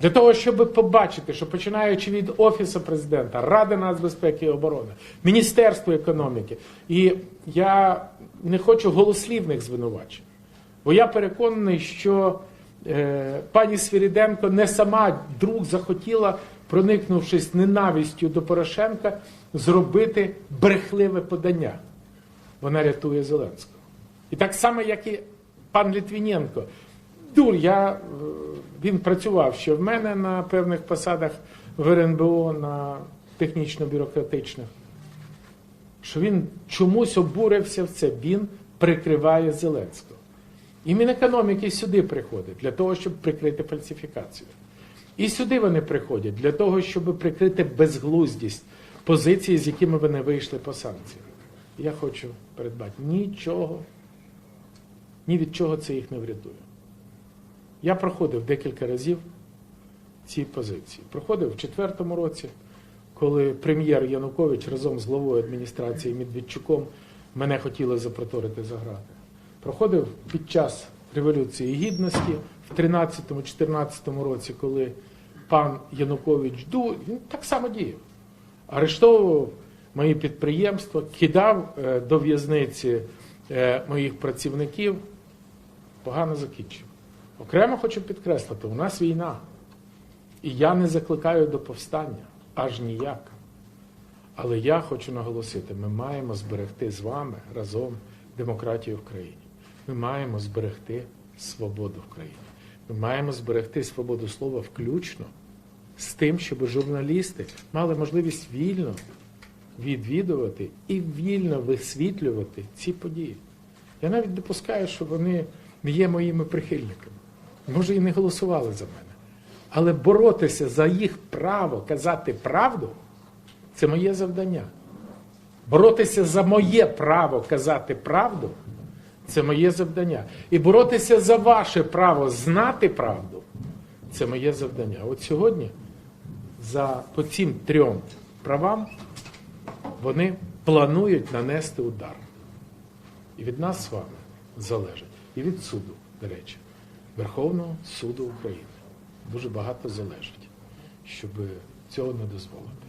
Для того, щоб побачити, що починаючи від Офісу президента, Ради нацбезпеки і оборони, Міністерства економіки, і я не хочу голослівних звинувачень, бо я переконаний, що е, пані Свіріденко не сама друг захотіла, проникнувшись ненавистю до Порошенка, зробити брехливе подання. Вона рятує Зеленського. І так само, як і пан Літвіненко. Дур, я, е, він працював ще в мене на певних посадах в РНБО, на технічно-бюрократичних. Що він чомусь обурився в це, він прикриває Зеленського. І Мінекономіки сюди приходить для того, щоб прикрити фальсифікацію. І сюди вони приходять для того, щоб прикрити безглуздість позиції, з якими вони вийшли по санкціях. Я хочу передбати нічого, ні від чого це їх не врятує. Я проходив декілька разів ці позиції. Проходив в четвертому році, коли прем'єр Янукович разом з главою адміністрації Медведчуком мене хотіли запроторити за грати. Проходив під час Революції Гідності в 13-14 році, коли пан Янукович ду, він так само діяв. Арештовував мої підприємства, кидав е, до в'язниці е, моїх працівників, погано закінчив. Окремо хочу підкреслити, у нас війна. І я не закликаю до повстання, аж ніяк. Але я хочу наголосити: ми маємо зберегти з вами разом демократію в країні. Ми маємо зберегти свободу в країні. Ми маємо зберегти свободу слова включно з тим, щоб журналісти мали можливість вільно відвідувати і вільно висвітлювати ці події. Я навіть допускаю, що вони не є моїми прихильниками. Може, і не голосували за мене. Але боротися за їх право казати правду це моє завдання. Боротися за моє право казати правду це моє завдання. І боротися за ваше право знати правду це моє завдання. От сьогодні за по цим трьом правам вони планують нанести удар. І від нас з вами залежить, і від суду, до речі, Верховного суду України. Дуже багато залежить, щоб цього не дозволити.